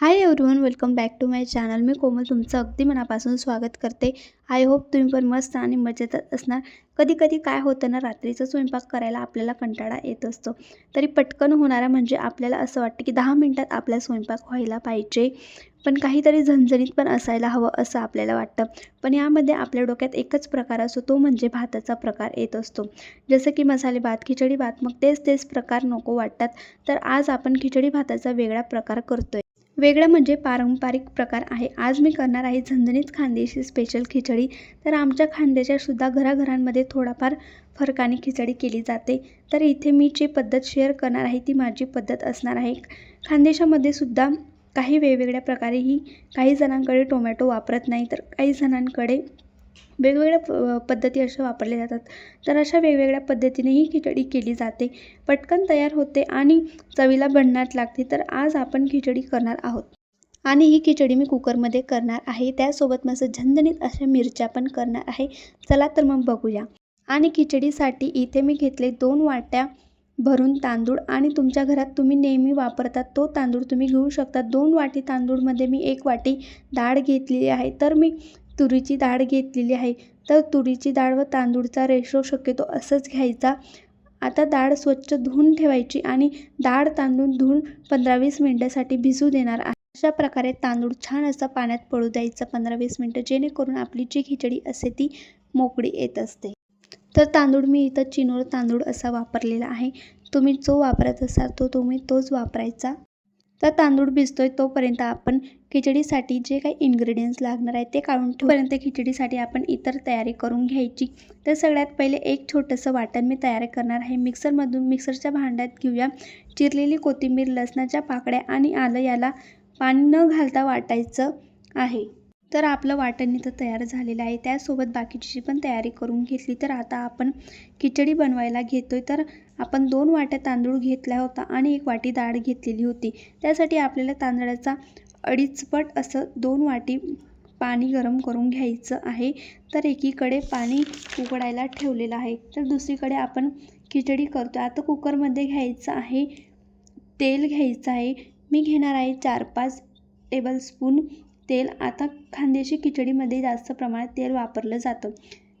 Hi everyone welcome back to my channel मी कोमल तुमचं अगदी मनापासून स्वागत करते. आय होप तुम्ही पण मस्त आणि मजेतच असणार. कधी कधी काय होतं ना रात्रीचा स्वयंपाक करायला आपल्याला कंटाळा येत असतो. तरी पटकन होणारा म्हणजे आपल्याला असं वाटतं की दहा मिनटात आपला स्वयंपाक व्हायला पाहिजे. पण काहीतरी झणझणीत पण असायला हवं असं आपल्याला वाटतं. पण यामध्ये आपल्या डोक्यात एकच प्रकार असतो तो म्हणजे भाताचा प्रकार येत असतो. जसं की मसाले भात खिचडी भात मग तेच तेच प्रकार नको वाटतात. तर आज आपण खिचडी भाताचा वेगळा प्रकार करतोय. वेगळं म्हणजे पारंपरिक प्रकार आहे. आज मी करणार आहे झणझणीत खानदेशी स्पेशल खिचडी. तर आमच्या खांद्याच्यासुद्धा घराघरांमध्ये थोडाफार फरकाने खिचडी केली जाते. तर इथे मी जी पद्धत शेअर करणार आहे ती माझी पद्धत असणार आहे. खानदेशामध्ये सुद्धा काही वेगवेगळ्या प्रकारे ही काही जणांकडे टोमॅटो वापरत नाही तर काही जणांकडे वेगवेगळ्या प पद्धती अशा वापरल्या जातात. तर अशा वेगवेगळ्या पद्धतीने ही खिचडी केली जाते. पटकन तयार होते आणि चवीला भन्नाट लागते. तर आज आपण खिचडी करणार आहोत. आणि ही खिचडी मी कुकरमध्ये करणार आहे. त्यासोबत मस्त झणझणीत अशा मिरच्या पण करणार आहे. चला तर मग बघूया. आणि खिचडीसाठी इथे मी घेतले दोन वाट्या भरून तांदूळ आणि तुमच्या घरात तुम्ही नेहमी वापरतात तो तांदूळ तुम्ही घेऊ शकता. दोन वाटी तांदूळमध्ये मी एक वाटी डाळ घेतलेली आहे. तर मी तुरीची डाळ घेतलेली आहे. तर तुरीची डाळ व तांदूळचा रेशो शक्यतो असंच घ्यायचा. आता डाळ स्वच्छ धुवून ठेवायची आणि डाळ तांदूळ धुवून पंधरा वीस मिनटासाठी भिजू देणार आहे. अशा प्रकारे तांदूळ छान असा पाण्यात पडू द्यायचा पंधरा वीस मिनटं जेणेकरून आपली जी खिचडी असते ती मोकळी येत असते. तर तांदूळ मी इथं चिनोर तांदूळ असा वापरलेला आहे. तुम्ही जो वापरत असाल तो तुम्ही तोच वापरायचा. तर तांदूळ भिजतोय तोपर्यंत आपण खिचडीसाठी जे काही इन्ग्रेडियंट्स लागणार आहेत ते काढून ठेवपर्यंत खिचडीसाठी आपण इतर तयारी करून घ्यायची. तर सगळ्यात पहिले एक छोटंसं वाटण मी तयार करणार आहे. मिक्सरमधून मिक्सरच्या भांड्यात घेऊया. चिरलेली कोथिंबीर लसणाच्या पाकळ्या आणि आलं याला पाणी न घालता वाटायचं आहे. तर आपलं वाटण इथं तयार झालेलं आहे. त्यासोबत बाकीची पण तयारी करून घेतली. तर आता आपण खिचडी बनवायला घेतोय. तर आपण दोन वाट्या तांदूळ घेतला होता आणि एक वाटी डाळ घेतलेली होती. त्यासाठी आपल्याला तांदळाचा अडीचपट असं दोन वाटी पाणी गरम करून घ्यायचं आहे. तर एकीकडे पाणी उकडायला ठेवलेलं आहे. तर दुसरीकडे आपण खिचडी करतो. आता कुकरमध्ये घ्यायचं आहे. तेल घ्यायचं आहे. मी घेणार आहे चार पाच टेबलस्पून तेल. आता खानदेशी खिचडीमध्ये जास्त प्रमाणात तेल वापरलं जातं.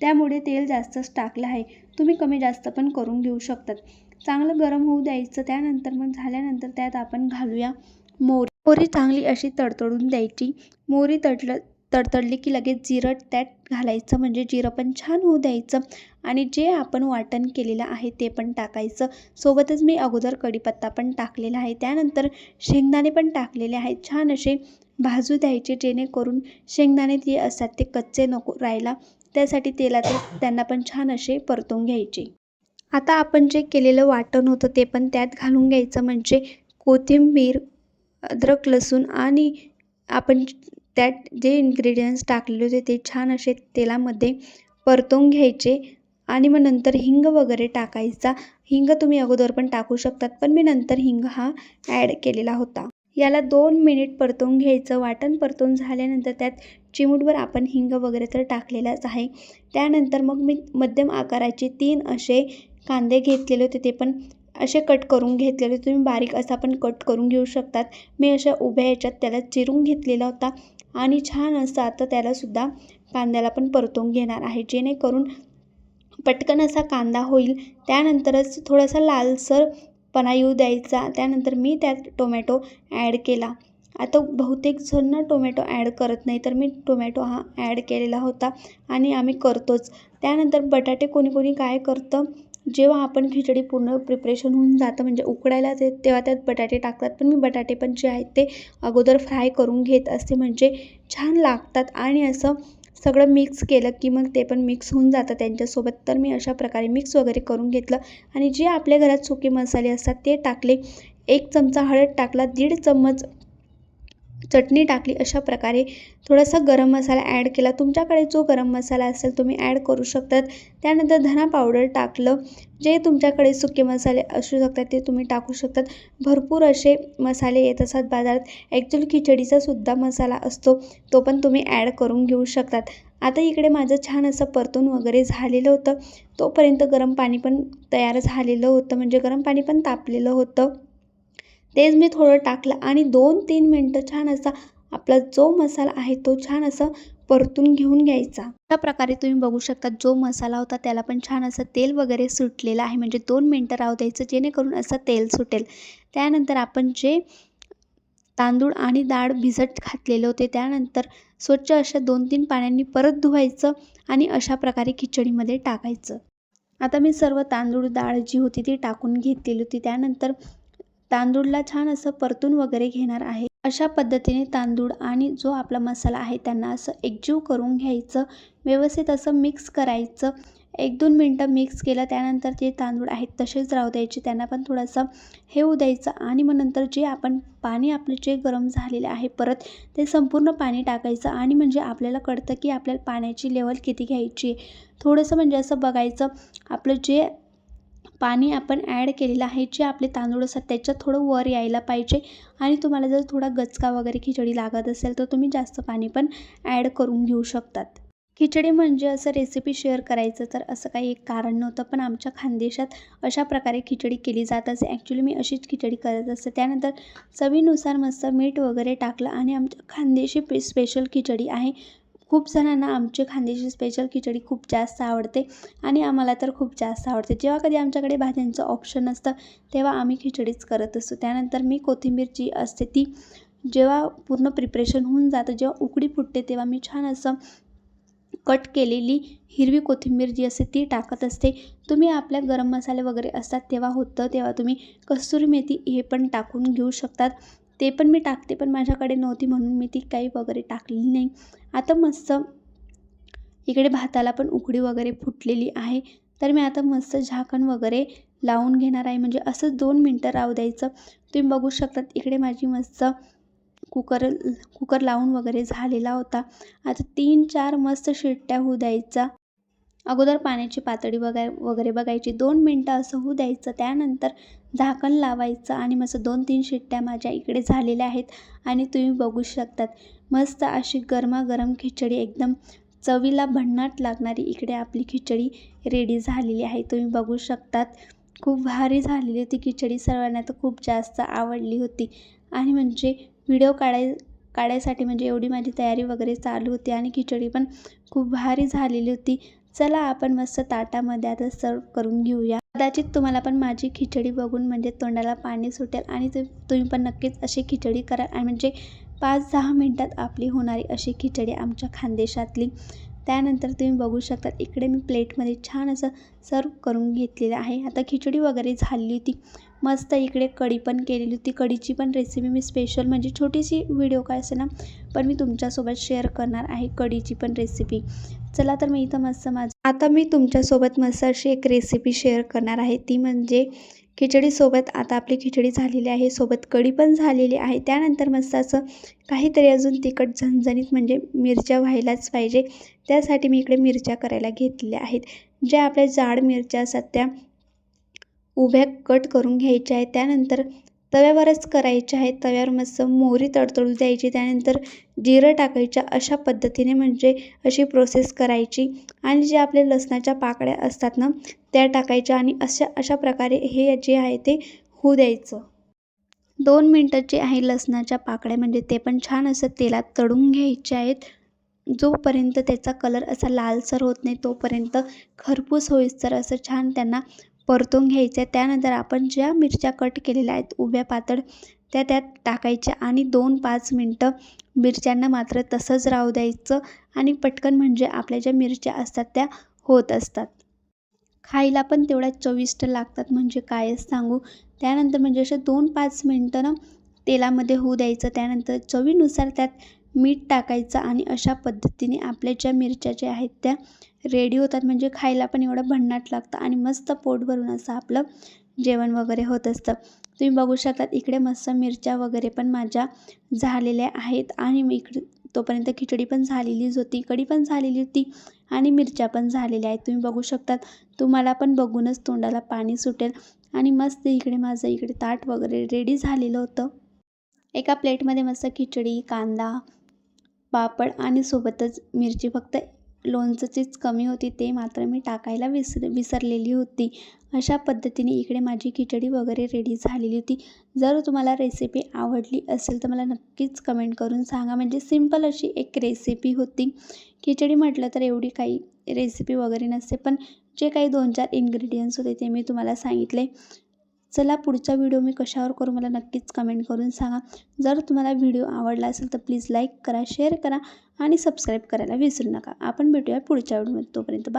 त्यामुळे तेल जास्तच टाकलं आहे. तुम्ही कमी जास्त पण करून घेऊ शकतात. चांगलं गरम होऊ द्यायचं. त्यानंतर मग झाल्यानंतर त्यात आपण घालूया मोर. मोहरी चांगली अशी तडतडून द्यायची. मोरी तडलं तडतडली की लगेच जिरं त्यात घालायचं. म्हणजे जिरं पण छान होऊ द्यायचं आणि जे आपण वाटण केलेलं आहे ते पण टाकायचं. सोबतच मी अगोदर कढीपत्ता पण टाकलेला आहे. त्यानंतर शेंगदाणे पण टाकलेले आहेत. छान असे भाजू द्यायचे जेणेकरून शेंगदाणे जे असतात ते कच्चे नको राहायला. त्यासाठी तेलात त्यांना पण छान असे परतून घ्यायचे. आता आपण जे केलेलं वाटण होतं ते पण त्यात घालून घ्यायचं. म्हणजे कोथिंबीर अद्रक लसूण आणि आपण त्यात जे इन्ग्रेडियंट्स टाकलेले होते ते छान असे तेलामध्ये परतवून घ्यायचे आणि मग नंतर हिंग वगैरे टाकायचा. हिंग तुम्ही अगोदर पण टाकू शकतात पण मी नंतर हिंग हा ॲड केलेला होता. याला दोन मिनिट परतवून घ्यायचं. वाटण परतवून झाल्यानंतर त्यात चिमूटभर आपण हिंग वगैरे तर टाकलेलाच आहे. त्यानंतर मग मी मध्यम आकाराचे तीन असे कांदे घेतलेले होते ते पण असे कट करून घेतलेले. तुम्ही बारीक असा पण कट करून घेऊ शकतात. मी अशा उभ्या ह्याच्यात त्याला चिरून घेतलेला होता. आणि छान असं आता त्यालासुद्धा कांद्याला पण परतवून घेणार आहे. जेणेकरून पटकन असा कांदा होईल. त्यानंतरच थोडासा लालसरपणा येऊ द्यायचा. त्यानंतर मी त्यात टोमॅटो ॲड केला. आता बहुतेक जण टोमॅटो ॲड करत नाही. तर मी टोमॅटो हा ॲड केलेला होता. आणि आम्ही करतोच. त्यानंतर बटाटे कोणी कोणी काय करतं? जेव्हा आपण खिचडी पूर्ण प्रिपरेशन होऊन जातं म्हणजे उकडायला ते तेव्हा त्यात बटाटे टाकतात. पण मी बटाटे पण जे आहेत ते अगोदर फ्राय करून घेत असते. म्हणजे छान लागतात आणि असं सगळं मिक्स केलं की मग ते पण मिक्स होऊन जातं त्यांच्यासोबत. तर मी अशा प्रकारे मिक्स वगैरे करून घेतलं. आणि जे आपल्या घरात सुके मसाले असतात ते टाकले. एक चमचा हळद टाकला दीड चम्मच चटणी टाकली अशा प्रकारे थोडासा गरम मसाला ॲड केला. तुमच्याकडे जो गरम मसाला असेल तुम्ही ॲड करू शकतात. त्यानंतर धना पावडर टाकलं. जे तुमच्याकडे सुके मसाले असू शकतात ते तुम्ही टाकू शकतात. भरपूर असे मसाले येत असतात बाजारात. ॲक्च्युली खिचडीचा सुद्धा मसाला असतो. तो पण तुम्ही ॲड करून घेऊ शकतात. आता इकडे माझं छान असं परतून वगैरे झालेलं होतं. तोपर्यंत गरम पाणी पण तयार झालेलं होतं. म्हणजे गरम पाणी पण तापलेलं होतं. तेच मी थोडं टाकलं आणि दोन तीन मिनटं छान असा आपला जो मसाला आहे तो छान असं परतून घेऊन घ्यायचा. अशा प्रकारे तुम्ही बघू शकता जो मसाला होता त्याला पण छान असं तेल वगैरे सुटलेलं आहे. म्हणजे दोन मिनटं राहू द्यायचं जेणेकरून असं तेल सुटेल. त्यानंतर आपण जे तांदूळ आणि डाळ भिजत घातलेले होते त्यानंतर स्वच्छ अशा दोन तीन पाण्याने परत धुवायचं आणि अशा प्रकारे खिचडीमध्ये टाकायचं. आता मी सर्व तांदूळ डाळ जी होती ती टाकून घेतलेली होती. त्यानंतर तांदूळला छान असं परतून वगैरे घेणार आहे. अशा पद्धतीने तांदूळ आणि जो आपला मसाला आहे त्यांना असं एकजीव करून घ्यायचं. व्यवस्थित असं मिक्स करायचं. एक दोन मिनटं मिक्स केलं त्यानंतर जे तांदूळ आहेत तसेच राहू द्यायचे. त्यांना पण थोडंसं हे होऊ द्यायचं आणि मग नंतर जे आपण पाणी आपले जे गरम झालेले आहे परत ते संपूर्ण पाणी टाकायचं आणि म्हणजे आपल्याला कळतं की आपल्याला पाण्याची लेवल किती घ्यायची आहे. थोडंसं म्हणजे असं बघायचं. आपलं जे पाणी आपण ॲड केलेलं आहे जे आपले तांदूळ असतात त्याच्यात थोडं वर यायला पाहिजे. आणि तुम्हाला जर थोडा गचका वगैरे खिचडी लागत असेल तर तुम्ही जास्त पाणी पण ॲड करून घेऊ शकतात. खिचडी म्हणजे असं रेसिपी शेअर करायचं तर असं काही एक कारण नव्हतं पण आमच्या खानदेशात अशा प्रकारे खिचडी केली जात असे. ॲक्च्युली मी अशीच खिचडी करत असते. त्यानंतर चवीनुसार मस्त मीठ वगैरे टाकलं आणि आमच्या खानदेशी स्पेशल खिचडी आहे. खूप जणांना आमची खानदेशी स्पेशल खिचडी खूप जास्त आवडते आणि आम्हाला तर खूप जास्त आवडते. जेव्हा कधी आमच्याकडे भाज्यांचं ऑप्शन असतं तेव्हा आम्ही खिचडीच करत असतो. त्यानंतर मी कोथिंबीर जी असते ती जेव्हा पूर्ण प्रिपरेशन होऊन जातं जेव्हा उकडी फुटते तेव्हा मी छान असं कट केलेली हिरवी कोथिंबीर जी असते ती टाकत असते. तुम्ही आपल्या गरम मसाले वगैरे असतात तेव्हा होतं तेव्हा तुम्ही कस्तुरी मेथी हे पण टाकून घेऊ शकतात. ते पण मी टाकते पण माझ्याकडे नव्हती म्हणून मी ती काही वगैरे टाकलेली नाही. आता मस्त इकडे भाताला पण उकडी वगैरे फुटलेली आहे. तर मी आता मस्त झाकण वगैरे लावून घेणार आहे. म्हणजे असंच दोन मिनटं राहू द्यायचं. तुम्ही बघू शकतात इकडे माझी मस्त कुकर कुकर लावून वगैरे झालेला होता. आता तीन चार मस्त शिट्ट्या होऊ द्यायचा अगोदर पाण्याची पातळी बघाय वगैरे बघायची. दोन मिनटं असं होऊ द्यायचं. त्यानंतर झाकण लावायचं आणि मस्त दोन तीन शिट्ट्या माझ्या इकडे झालेल्या आहेत आणि तुम्ही बघू शकतात. मस्त अशी गरमागरम खिचडी एकदम चवीला भन्नाट लागणारी इकडे आपली खिचडी रेडी झालेली आहे. तुम्ही बघू शकतात. खूप भारी झालेली होती खिचडी. सर्वांना तर खूप जास्त आवडली होती. आणि म्हणजे व्हिडिओ काढाय काढायसाठी म्हणजे एवढी माझी तयारी वगैरे चालू होती आणि खिचडी पण खूप भारी झालेली होती. चला आपण मस्त ताटामध्ये आता सर्व करून घेऊया. कदाचित तुम्हाला पण माझी खिचडी बघून म्हणजे तोंडाला पाणी सुटेल आणि तुम्ही पण नक्कीच अशी खिचडी कराल आणि म्हणजे पाच दहा मिनटात आपली होणारी अशी खिचडी आमच्या खानदेशातली. त्यानंतर तुम्ही बघू शकता इकडे मी प्लेटमध्ये छान असं सर्व करून घेतलेलं आहे. आता खिचडी वगैरे झाली होती. मस्त इकडे कढी पण केलेली होती. कढीची पण रेसिपी मी स्पेशल म्हणजे छोटीशी व्हिडिओ काय असे ना पण मी तुमच्यासोबत शेअर करणार आहे कढीची पण रेसिपी चला तर मी इथं मस्त माझं आता मी तुमच्यासोबत मस्त अशी एक रेसिपी शेअर करणार आहे. ती म्हणजे खिचडीसोबत आता आपली खिचडी झालेली आहे. सोबत कढी पण झालेली आहे. त्यानंतर मस्त असं काहीतरी अजून तिखट झणझणीत म्हणजे मिरच्या व्हायलाच पाहिजे. त्यासाठी मी इकडे मिरच्या करायला घेतलेल्या आहेत. ज्या आपल्या जाड मिरच्या असतात त्या उभ्या कट करून घ्यायच्या आहेत. त्यानंतर तव्यावरच करायच्या आहेत तव्यावर मस्त मोहरी तडतडू द्यायची. त्यानंतर जिरं टाकायच्या अशा पद्धतीने म्हणजे अशी प्रोसेस करायची. आणि जे आपले लसणाच्या पाकळ्या असतात ना त्या टाकायच्या आणि अशा अशा प्रकारे हे जे आहे ते होऊ द्यायचं. दोन मिनटं जे आहे लसणाच्या पाकळ्या. म्हणजे ते पण छान असं तेलात तळून घ्यायचे आहेत. जोपर्यंत त्याचा कलर असा लालसर होत नाही तोपर्यंत खरपूस होईस्तर असं छान त्यांना परतून घ्यायचं. त्यानंतर आपण ज्या मिरच्या कट केलेल्या आहेत उभ्या पातळ त्या त्यात टाकायच्या आणि दोन पाच मिनटं मिरच्यांना मात्र तसंच राहू द्यायचं आणि पटकन म्हणजे आपल्या ज्या मिरच्या असतात त्या होत असतात. खायला पण तेवढ्या चविष्ट लागतात म्हणजे कायच सांगू. त्यानंतर म्हणजे असे दोन पाच मिनटं ना तेलामध्ये होऊ द्यायचं. त्यानंतर चवीनुसार त्यात मीठ टाकायचं आणि अशा पद्धतीने आपल्या ज्या मिरच्या ज्या आहेत त्या रेडी होतात. म्हणजे खायला पण एवढं भन्नाट लागतं आणि मस्त पोट भरून असं आपलं जेवण वगैरे होत असतं. तुम्ही बघू शकतात इकडे मस्त मिरच्या वगैरे पण माझ्या झालेल्या आहेत आणि मी इकडे तोपर्यंत खिचडी पण झालेलीच होती कढी पण झालेली होती आणि मिरच्या पण झालेल्या आहेत. तुम्ही बघू शकतात तुम्हाला पण बघूनच तोंडाला पाणी सुटेल आणि मस्त इकडे माझं इकडे ताट वगैरे रेडी झालेलं होतं. एका प्लेटमध्ये मस्त खिचडी कांदा पापड आणि सोबतच मिरची फक्त लोणचंचीच कमी होती ते मात्र मी टाकायला विसर विसरलेली होती. अशा पद्धतीने इकडे माझी खिचडी वगैरे रेडी झालेली होती. जर तुम्हाला रेसिपी आवडली असेल तर मला नक्कीच कमेंट करून सांगा. म्हणजे सिंपल अशी एक रेसिपी होती. खिचडी म्हटलं तर एवढी काही रेसिपी वगैरे नसते पण जे काही दोन चार इन्ग्रेडियंट्स होते ते मी तुम्हाला सांगितले. चला पुढचा व्हिडिओ मी कशावर करू मला नक्कीच कमेंट करून सांगा. जर तुम्हाला व्हिडिओ आवडला असेल तर प्लीज लाईक करा शेअर करा आणि सबस्क्राईब करायला विसरू नका. आपण भेटूया पुढच्या व्हिडिओमध्ये तोपर्यंत बा